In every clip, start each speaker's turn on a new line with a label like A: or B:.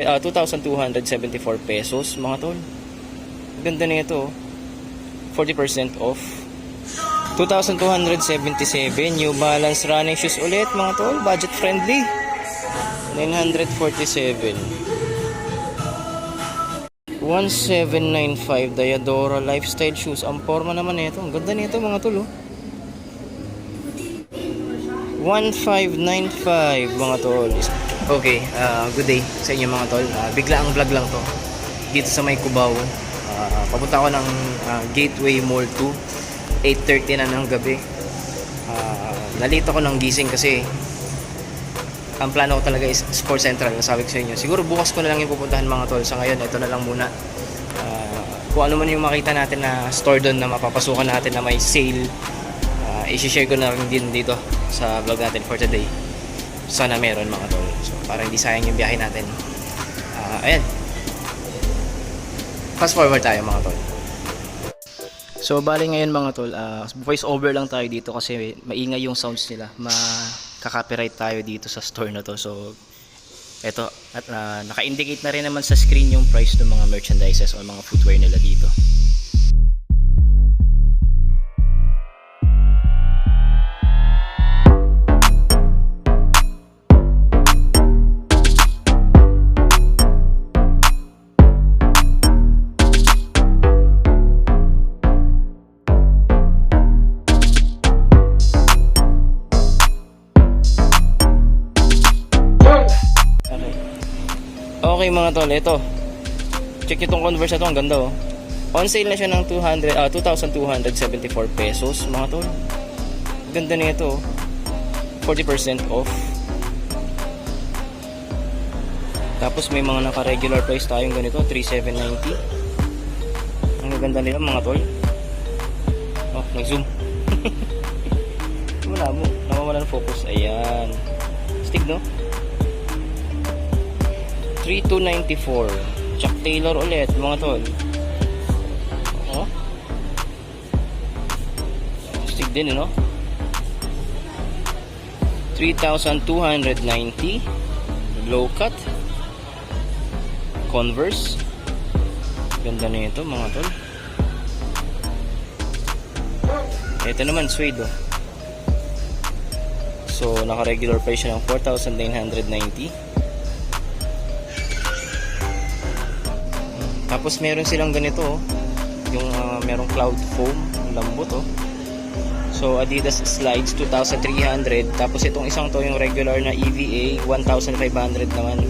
A: Ah, 2,274 pesos, mga tol. Ganda na ito. oh. 40% off. 2,277 New Balance running shoes ulit, mga tol. Budget friendly. 947. 1795 Diadora Lifestyle Shoes. Ang forma naman nito. Ang ganda nito, mga tol. Oh. 1595 mga tol. Okay, uh, good day sa inyo mga tol. Uh, bigla ang vlog lang to. Dito sa may Cubao. Uh, papunta ako ng uh, Gateway Mall 2. 8.30 na ng gabi. Uh, nalito ako ng gising kasi ang plano ko talaga is Sports Central. Nasabi ko sa inyo. Siguro bukas ko na lang yung pupuntahan mga tol. Sa ngayon, ito na lang muna. Uh, kung ano man yung makita natin na store doon na mapapasukan natin na may sale uh, isi-share ko na rin din dito sa vlog natin for today sana meron mga tol so para hindi sayang yung biyahe natin. Ah, ayan. Fast forward tayo mga tol. So bali ngayon mga tol ah, voice over lang tayo dito kasi maingay yung sounds nila. Makaka-copyright tayo dito sa store na to. So eto at ah, naka-indicate na rin naman sa screen yung price ng mga merchandises o mga footwear nila dito mga tol, ito. Check itong Converse na to, ang ganda oh. On sale na siya ng 200, ah, 2,274 pesos mga tol. Ganda nito oh. 40% off. Tapos may mga naka-regular price tayong ganito, 3,790. Ang ganda nila mga tol. Oh, nag-zoom. Wala mo, nawawala ng focus. Ayan. Stick no? 3294 Chuck Taylor ulit mga tol. Oh. Stick din no 3290 low cut. Converse. Ganda na ito mga tol. Ito naman suede oh. So naka regular price siya ng 4,990 Tapos meron silang ganito oh. Yung uh, merong cloud foam, lambot oh. So Adidas Slides 2,300 tapos itong isang to yung regular na EVA 1,500 naman.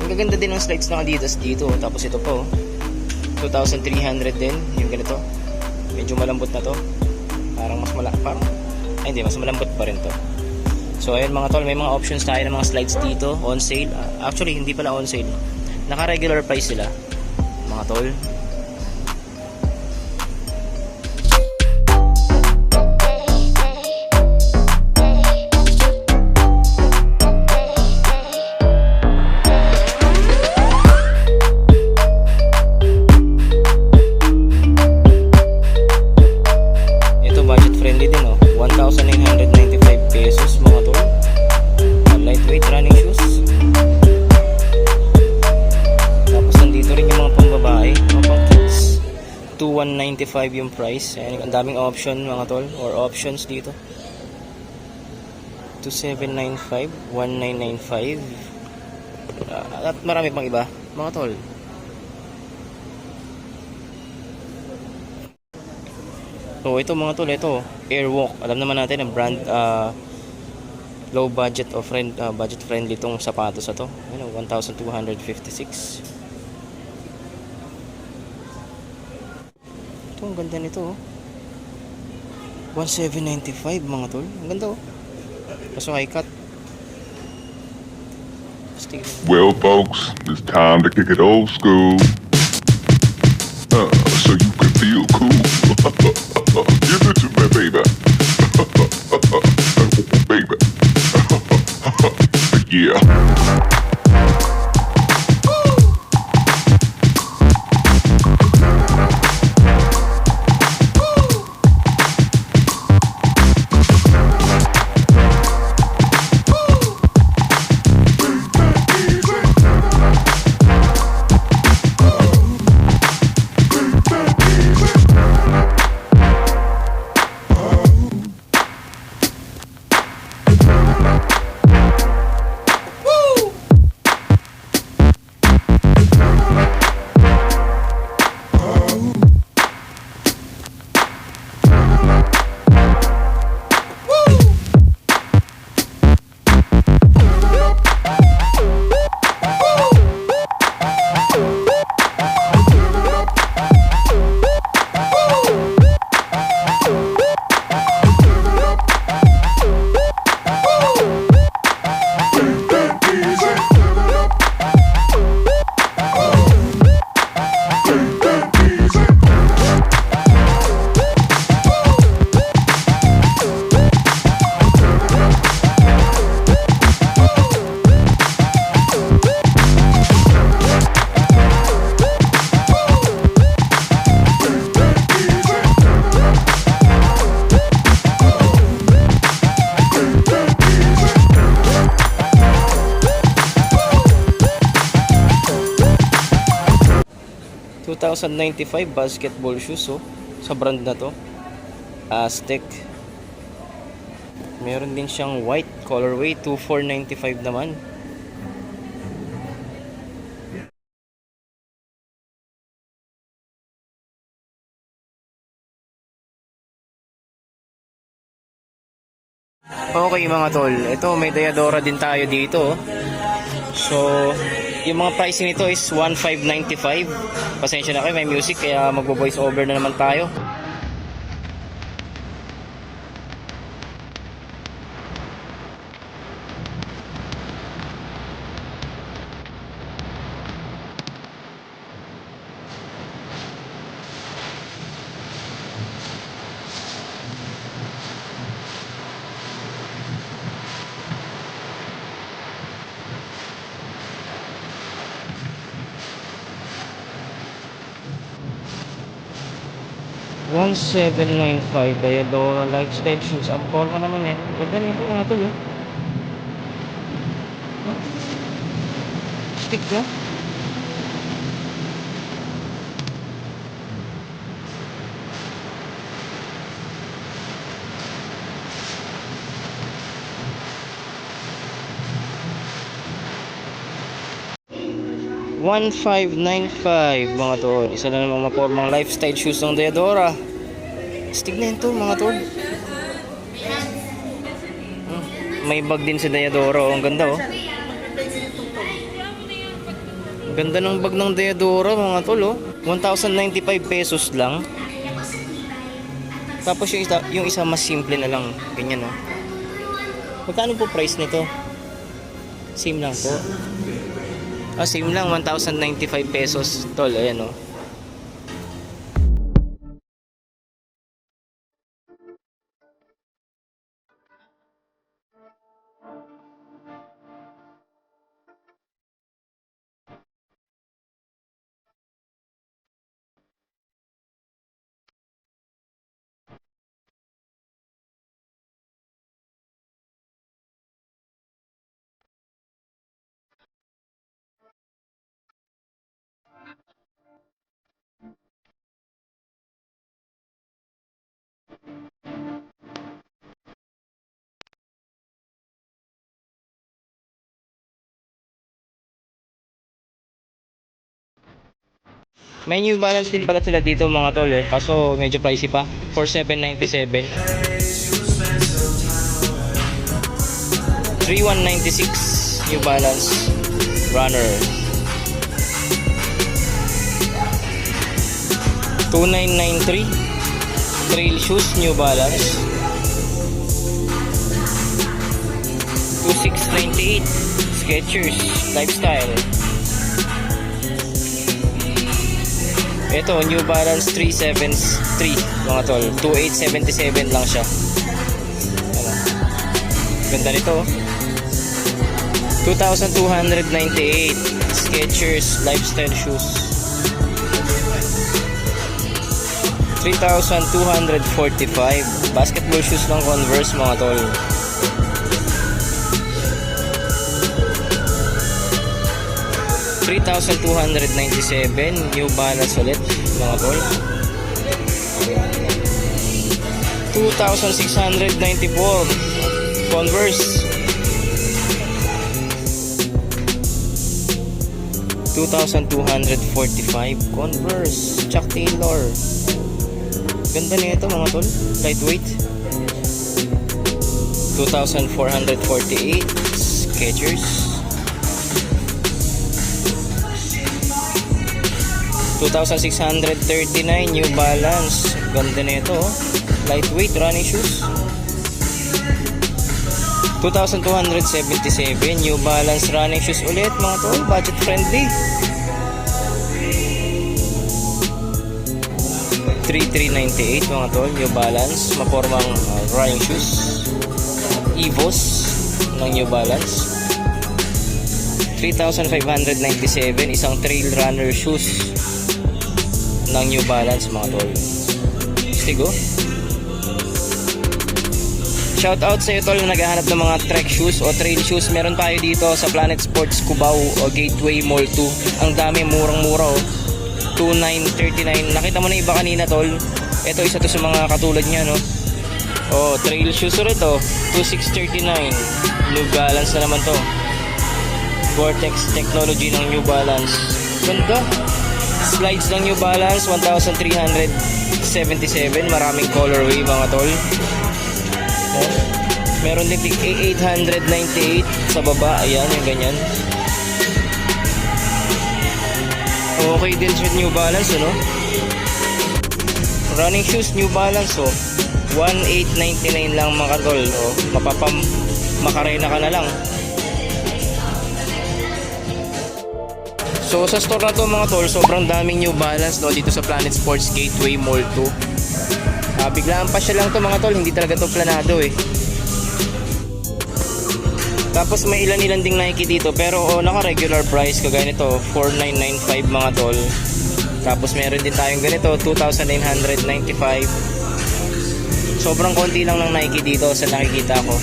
A: Ang gaganda din ng slides ng Adidas dito. oh. Tapos ito po 2,300 din yung ganito. Medyo malambot na to. Parang mas mala parang ay hindi mas malambot pa rin to. So ayun mga tol, may mga options tayo ng mga slides dito on sale. Ah, actually hindi pala on sale. Naka regular price sila mga tol 2,195 yung price. Ayan, ang daming option mga tol, or options dito. 2,795, 1,995. Ah, at marami pang iba, mga tol. So ito mga tol, ito Airwalk. Alam naman natin ang brand ah, low budget o friend ah, budget friendly tong sapatos na to. Ano, 1,256. Ito, ang ganda nito oh. 1,795 mga tol. Ang ganda oh. Kaso high cut.
B: Well, folks, it's time to kick it old school. Uh, so you can
A: 2095 basketball shoes oh. Sa brand na to. Aztec. Meron din siyang white colorway 2495 naman. Okay mga tol, ito may Diadora din tayo dito. oh. So, yung mga pricing nito is 1,595. Pasensya na kayo, may music kaya magbo-voice over na naman tayo. One seven nine five Diadora lifestyle shoes. Ang forma naman eh. Ganda nito mga tol eh. Stick na. One five nine five mga tol. Isa na namang mapormang lifestyle shoes ng Diadora. Stick na yun to mga tol. Hmm, May bag din sa Diadora. oh. Ang ganda oh. Ang Ganda ng bag ng Diadora mga tol oh. 1,095 pesos lang. Tapos yung isa, yung isa mas simple na lang. Ganyan oh. Magkano po price nito? Same lang po. Ah, same lang, 1,095 pesos, tol. Ayan, oh. May New Balance din pala sila dito mga tol eh. Kaso medyo pricey pa. 4,797. 3,196 New Balance Runner. 2993 Trail Shoes New Balance. 2698 Skechers Lifestyle. Ito, New Balance 373 mga tol. 2877 lang siya. Ano? Ganda nito. oh. 2,298 Skechers Lifestyle Shoes. 3,245 Basketball shoes ng Converse mga tol. Three thousand two hundred ninety-seven. New Balance ulit mga tol. 2,694 Converse. 2,245 Converse. Chuck Taylor. Ganda nito mga tol. Lightweight. 2,448 Skechers 2,639 New Balance. Ganda nito oh. Lightweight running shoes. 2,277 New Balance running shoes ulit mga tol. Budget friendly 3,398 mga tol. New Balance Mapormang uh, running shoes. Evos ng New Balance. 3,597 isang trail runner shoes ng New Balance mga tol Stigo Shout out sa iyo tol na naghahanap ng mga trek shoes o trail shoes. Meron tayo dito sa Planet Sports Cubao o Gateway Mall 2. Ang dami, murang-mura oh. 2939. Nakita mo na iba kanina tol. Ito isa to sa mga katulad niya no. Oh, trail shoes ulit to. 2639. New Balance na naman to. Vortex technology ng New Balance. Ganda. Slides ng New Balance 1377. Maraming colorway mga tol. Meron din tig 898 sa baba. Ayan, yung ganyan. Okay din sa New Balance, ano? Running shoes, New Balance, oh. 1899 lang mga tol, oh. Mapapam makarena ka na lang. So sa store na to mga tol, sobrang daming New Balance no dito sa Planet Sports Gateway Mall 2. Ah, biglaan pa siya lang to mga tol, hindi talaga to planado eh. Tapos may ilan-ilan ding Nike dito pero oh, naka regular price kagaya nito 4995 mga tol. Tapos meron din tayong ganito 2995. Sobrang konti lang ng Nike dito sa nakikita ko.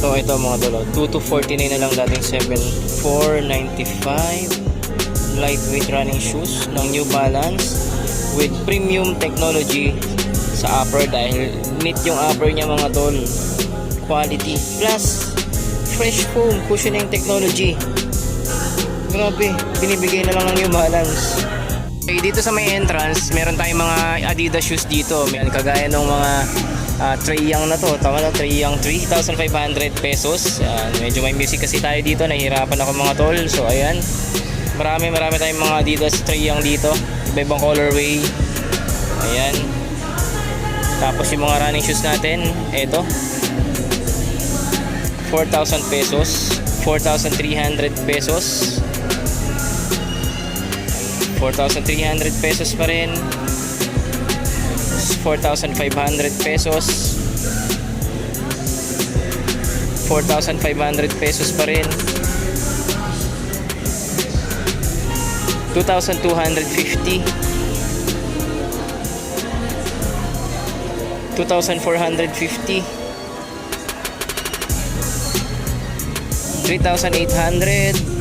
A: So ito mga tol, oh, 2 to 49 na lang dating 7 495 lightweight running shoes ng New Balance with premium technology sa upper dahil neat yung upper niya mga tol. Quality plus fresh foam. Cushioning technology. Grabe binibigay na lang ng New Balance. Okay, dito sa may entrance, meron tayong mga Adidas shoes dito. May kagaya ng mga uh, Treyang na to. Tama na, Treyang 3,500 pesos. Yan, medyo may music kasi tayo dito. Nahihirapan ako mga tol. So, ayan. Marami, marami tayong mga Adidas Treyang dito. Iba-ibang colorway. Ayan. Tapos yung mga running shoes natin, eto. 4,000 pesos. 4,300 pesos. 4,300 pesos pa rin 4,500 pesos. 4,500 pesos pa rin. 2,250 2,450 3,800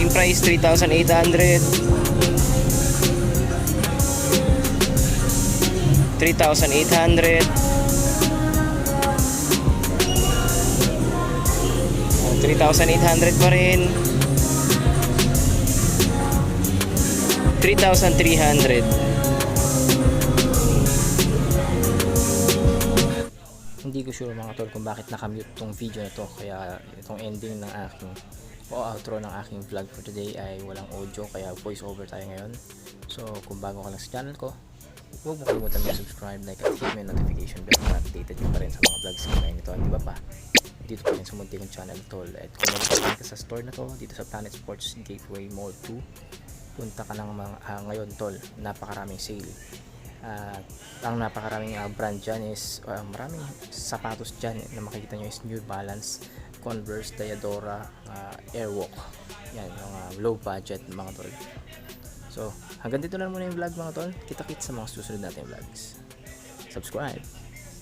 A: Same price, 3,800. 3,800. Oh, 3,800 pa rin. 3,300. Hindi ko sure mga tol kung bakit nakamute tong video na to kaya itong ending ng aking o outro ng aking vlog for today ay walang audio kaya voice over tayo ngayon so kung bago ka lang sa channel ko huwag mo kalimutan mag-subscribe like at hit mo yung notification bell para updated yung pa rin sa mga vlogs ko ngayon. Ito di ba pa dito pa rin sa munti kong channel tol. At kung may ka sa store na to dito sa Planet Sports Gateway Mall 2 punta ka ng mga ah, ngayon tol. Napakaraming sale. At ang napakaraming uh, brand dyan is uh, maraming sapatos dyan na makikita nyo is New Balance, Converse, Diadora, uh, Airwalk. Yan, mga low budget mga tol. So, hanggang dito na muna yung vlog mga tol. Kita-kits sa mga susunod natin vlogs. Subscribe!